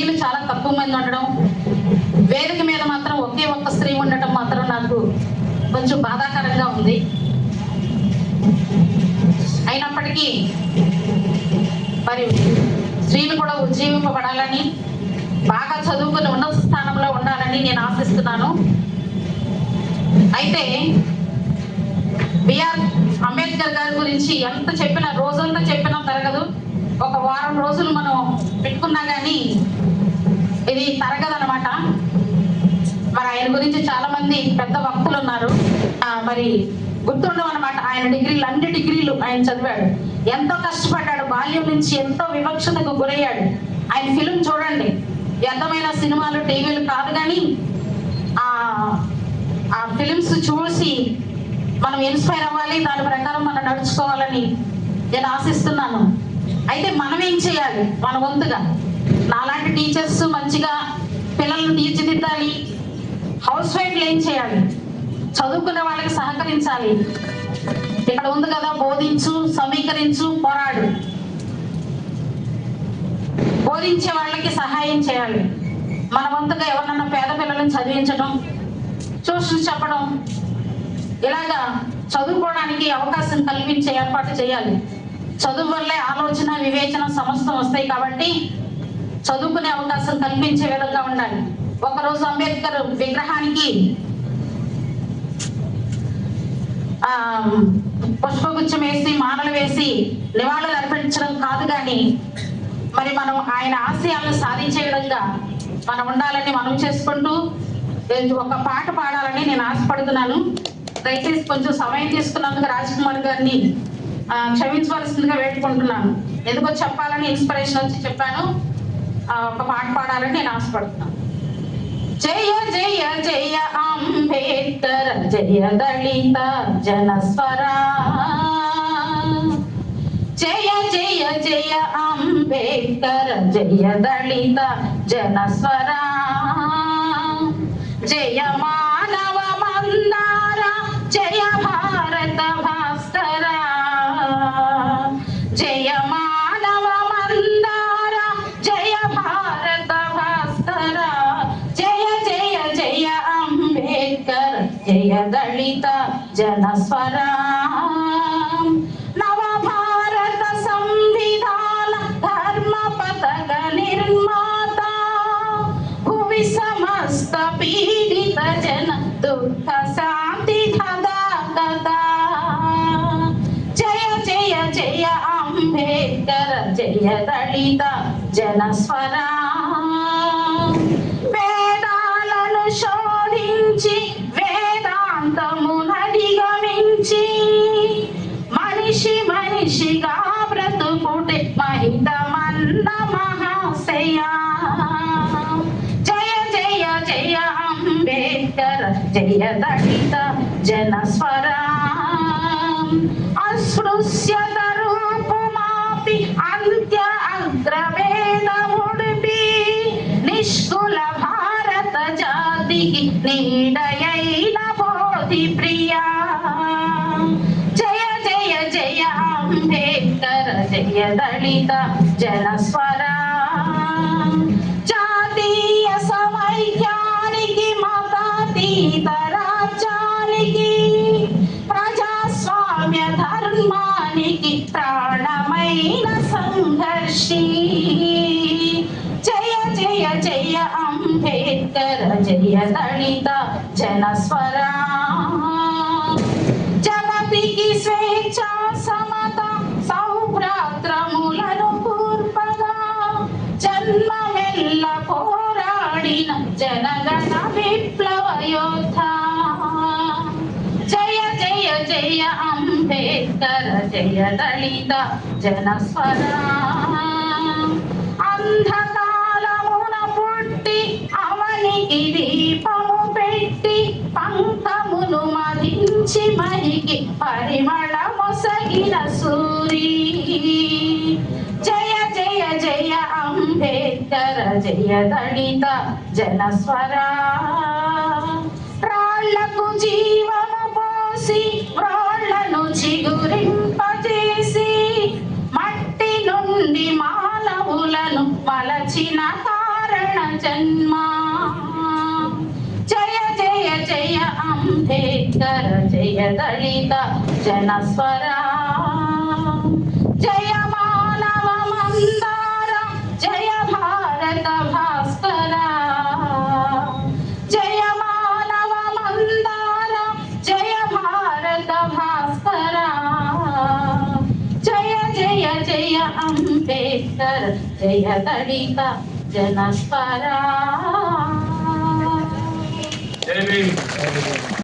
స్త్రీలు చాలా తక్కువ మంది ఉండడం వేదిక మీద మాత్రం ఒకే ఒక్క స్త్రీ ఉండటం మాత్రం నాకు కొంచెం బాధాకరంగా ఉంది. అయినప్పటికీ మరి స్త్రీలు కూడా ఉజ్జీవింపబడాలని బాగా చదువుకుని ఉన్నత స్థానంలో ఉండాలని నేను ఆశిస్తున్నాను. అయితే బిఆర్ అంబేద్కర్ గారి గురించి ఎంత చెప్పినా రోజంతా చెప్పినా తరగదు. ఒక వారం రోజులు మనం పెట్టుకున్నా కానీ ఇది తరగదనమాట మరి ఆయన గురించి చాలా మంది పెద్ద వక్తులు ఉన్నారు. మరి గుర్తుండవు అనమాట ఆయన డిగ్రీలు అన్ని డిగ్రీలు ఆయన చదివాడు. ఎంతో కష్టపడ్డాడు బాల్యం నుంచి ఎంతో వివక్షతకు గురయ్యాడు. ఆయన ఫిలిం చూడండి ఎంతమైన సినిమాలు టీవీలు కాదు కానీ ఆ ఆ ఫిలిమ్స్ చూసి మనం ఇన్స్పైర్ అవ్వాలి దాని ప్రకారం మనం నడుచుకోవాలని నేను ఆశిస్తున్నాను. అయితే మనం ఏం చేయాలి? మన వంతుగా. నాలాంటి టీచర్స్ మంచిగా పిల్లల్ని తీర్చిదిద్దాలి. హౌస్ వైఫ్లు ఏం చేయాలి? చదువుకునే వాళ్ళకి సహకరించాలి. ఇక్కడ ఉంది కదా బోధించు సమీకరించు పోరాడు. బోధించే వాళ్ళకి సహాయం చేయాలి. మన వంతుగా ఎవరినన్నా పేద పిల్లలను చదివించడం ట్యూషన్ చెప్పడం ఇలాగా చదువుకోవడానికి అవకాశం కల్పించే ఏర్పాటు చేయాలి. చదువు వల్లే ఆలోచన వివేచన సమస్తం వస్తాయి కాబట్టి చదువుకునే అవకాశం కల్పించే విధంగా ఉండాలి. ఒకరోజు అంబేద్కర్ విగ్రహానికి ఆ పుష్పగుచ్చం వేసి మాలలు వేసి నివాళులు అర్పించడం కాదు కానీ మరి మనం ఆయన ఆశయాలను సాధించే విధంగా మనం ఉండాలని మనం చేసుకుంటూ నేను ఒక పాట పాడాలని నేను ఆశపడుతున్నాను. దయచేసి కొంచెం సమయం తీసుకున్నందుకు రాజ్ కుమార్ గారిని క్షమించవలసిందిగా వేడుకుంటున్నాను. ఎందుకో చెప్పాలని ఇన్స్పిరేషన్ వచ్చి చెప్పాను. ఒక పాట పాడాలని నేను ఆశపడుతున్నాను. జయ జయ జయ అంబేద్కర్ జయ దళిత జనస్వరా. జయ జయ జయ అంబేద్కర్ జయ దళిత జనస్వరా. జయ దళిత జనస్వరా నవ భారత సంవిధాన ధర్మ పథక నిర్మాత భువి సమస్త పీడిత జన దుఃఖ శాంతి ధదాగత జయ జయ జయ అంబేద్కర్ జయ దళిత జనస్వరా వేదాలను శోధించి ऋषि महिषि गाव्रत पुटे महित मन्न महाशया. जय जय जय अंबेडकर जय दलित जनस्वरा अस्पृश्य तरुपुमापि अन्त्य अग्रवेण मुडुपि निष्कुल भारत जातिः అంబేద్కర్ జయ దళిత జనస్వరా. జాతీయ సమైక్యానికి మతాతీత రాజ్యానికి ప్రజాస్వామ్య ధర్మానికి ప్రాణమైన సంఘర్షి. జయ జయ జయ అంబేద్కర్ జయ దళిత జనస్వరా. జగతికి స్వేచ్ఛ సమత జనగణ విప్లవ యోధ జయ జయ జయ అంబేద్కర్ జయ దళిత జనస్వరా. అంధకాలమున పుట్టి అవనికి దీపము పెట్టి పంకమును మదించి మరికి పరిమళ మొసగిన సూరి. జయ జయ జయ అంబేద్కర్ జయ దళిత జనస్వరా. రాళ్ళకు జీవము పోసి రాళ్ళను చిగురింపజేసి మట్టి నుండి మానవులను మలచిన కారణ జన్మ. జయ జయ జయ అంబేద్కర్ జయ దళిత జనస్వరా. అంబేద్కర్ జయ దళిత జనస్వరా.